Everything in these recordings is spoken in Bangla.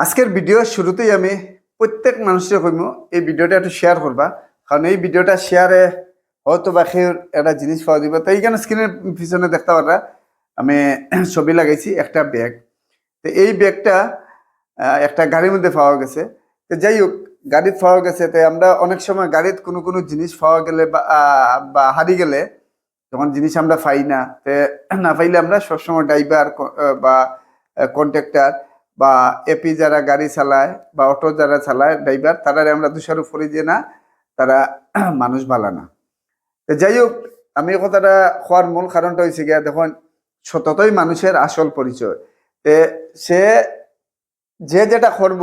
আজকের ভিডিওর শুরুতেই আমি প্রত্যেক মানুষকে কইম, এই ভিডিওটা একটু শেয়ার করবা। কারণ এই ভিডিওটা শেয়ারে হয়তো বা সেই একটা জিনিস পাওয়া যাবে তো এইখানে স্ক্রিনের পিছনে দেখতে পারা আমি ছবি লাগাইছি, একটা ব্যাগ তো এই ব্যাগটা একটা গাড়ির মধ্যে পাওয়া গেছে। তো যাই হোক, গাড়িতে পাওয়া গেছে। তো আমরা অনেক সময় গাড়িতে কোনো কোনো জিনিস পাওয়া গেলে বা হারিয়ে গেলে তখন জিনিস আমরা পাই না। তে না পাইলে আমরা সবসময় ড্রাইভার বা কন্ট্রাক্টর বা এপি যারা গাড়ি চালায় বা অটো যারা চালায় ড্রাইভার তারা আমরা দোষারোপ করি যে না, তারা মানুষ ভালো না। যাই হোক, আমি কথাটা হওয়ার মূল কারণটা হয়েছে গিয়া, দেখুন সততই মানুষের আসল পরিচয় তে সে যে যেটা করব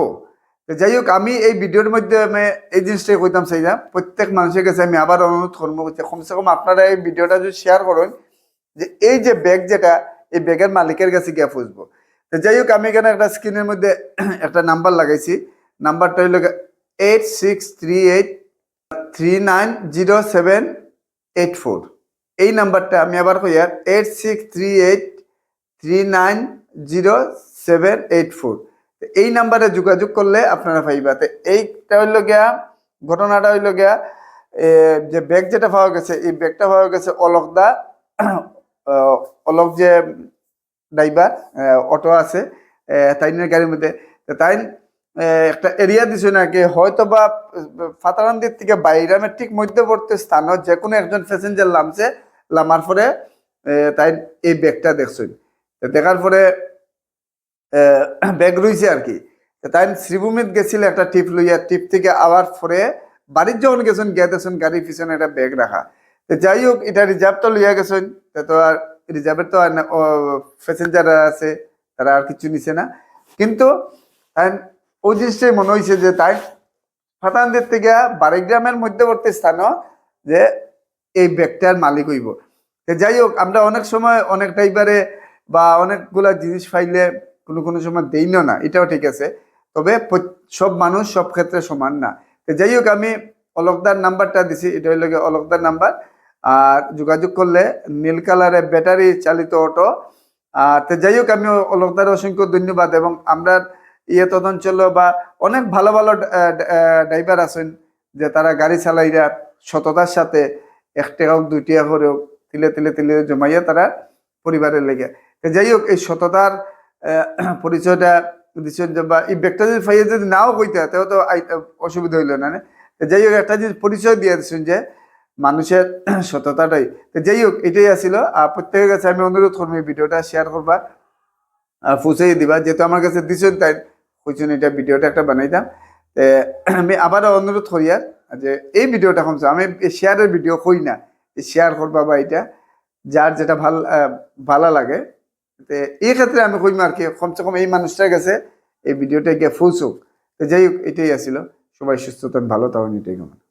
যাই হোক, আমি এই ভিডিওর মধ্যে আমি এই জিনিসটাই কইতাম চাই না প্রত্যেক মানুষের কাছে আমি আবার অনুরোধ করব কমসে কম আপনারা এই ভিডিওটা যদি শেয়ার করেন, যে এই যে ব্যাগ যেটা, এই ব্যাগের মালিকের কাছে গিয়ে ফুসবো তো যাই হোক আমি এখানে একটা স্ক্রিনের মধ্যে একটা নাম্বার লাগাইছি। নাম্বারটা হইল eight six three eight three nine zero seven eight four এই নাম্বারটা আমি আবার কই আর eight six three eight three nine zero seven eight four এই নাম্বারে যোগাযোগ করলে আপনারা পাইবা। তো এইটা হইল গিয়া, ঘটনাটা হইল গিয়া যে ব্যাগ যেটা পাওয়া গেছে, এই ব্যাগটা পাওয়া গেছে অলকদা দা, অলক যে ড্রাইভার অটো আছে তাইনের গাড়ির মধ্যে। তো তাই একটা এরিয়া দিছে নাকি হয়তো বা ফাতারান্দির থেকে বাইরামের ঠিক মধ্যবর্তী স্থানও যে কোনো একজন প্যাসেঞ্জার নামছে, নামার পরে তাই এই ব্যাগটা দেখছেন। দেখার পরে ব্যাগ রয়েছে আর কি। তো তাই শ্রীভূমিত গেছিল একটা টিপ লইয়া, টিপ থেকে আবার পরে বাড়ির যখন গেছেন, গিয়ে দেখছেন গাড়ির পিছনে একটা ব্যাগ রাখা। তো যাই হোক, এটা রিজার্ভটা লইয়া গেছেন তো আর রিজার্ভের তো প্যাসেঞ্জার আছে, তারা আর কিছু নিছে না। কিন্তু ওই জিনিসটাই মনে হয়েছে যে তাই ফাতানদের থেকে বাড়িগ্রামের মধ্যবর্তী স্থানও যে এই ব্যাগটার মালিক হইব। যাই হোক, আমরা অনেক সময় অনেক ড্রাইভারে বা অনেকগুলা জিনিস পাইলে কোনো কোনো সময় দেই না, এটাও ঠিক আছে। তবে সব মানুষ সব ক্ষেত্রে সমান না। যাই হোক, আমি অলকদার নাম্বারটা দিছি, এটা হইল অলকদার নাম্বার। আর যোগাযোগ করলে নীল কালারের ব্যাটারি চালিত অটো আর তো যাই হোক আমি অলকদার অসংখ্য ধন্যবাদ এবং আমরা ইয়ে তদঞ্চল বা অনেক ভালো ভালো ড্রাইভার আছেন যে তারা গাড়ি চালাইরা সততার সাথে এক টাকা হোক দুই টাকা করে হোক তিলে তিলে তিলে জমাইয়া তারা পরিবারের লেগে তো যাই হোক, এই সততার পরিচয়টা দিচ্ছেন বা এই ব্যক্তি যদি ফাইয়ে যদি নাও কইতে তাও তো অসুবিধা হইল না? যাই হোক, একটা জিনিস পরিচয় দিয়ে দিচ্ছেন যে মানুষের সততাটাই। তো যাই হোক, এটাই আসিল প্রত্যেকের কাছে আমি অনুরোধ করব ভিডিওটা শেয়ার করবা পৌঁছাই দিবা। যেহেতু আমার কাছে দিচ্ছেন তাই কইছেন এটা ভিডিওটা একটা বানাইতাম। তে আমি আবারও অনুরোধ করি আর যে এই ভিডিওটা কমছে আমি শেয়ারের ভিডিও কই না শেয়ার করবা বা এটা, যার যেটা ভালো ভালো লাগে। তে এই ক্ষেত্রে আমি কইম আর কি, কমসে কম এই মানুষটার কাছে এই ভিডিওটা গিয়ে ফুলসুক তো যাই হোক, এটাই আসিল সবাই সুস্থ ভালো তখন এটাই কামনা।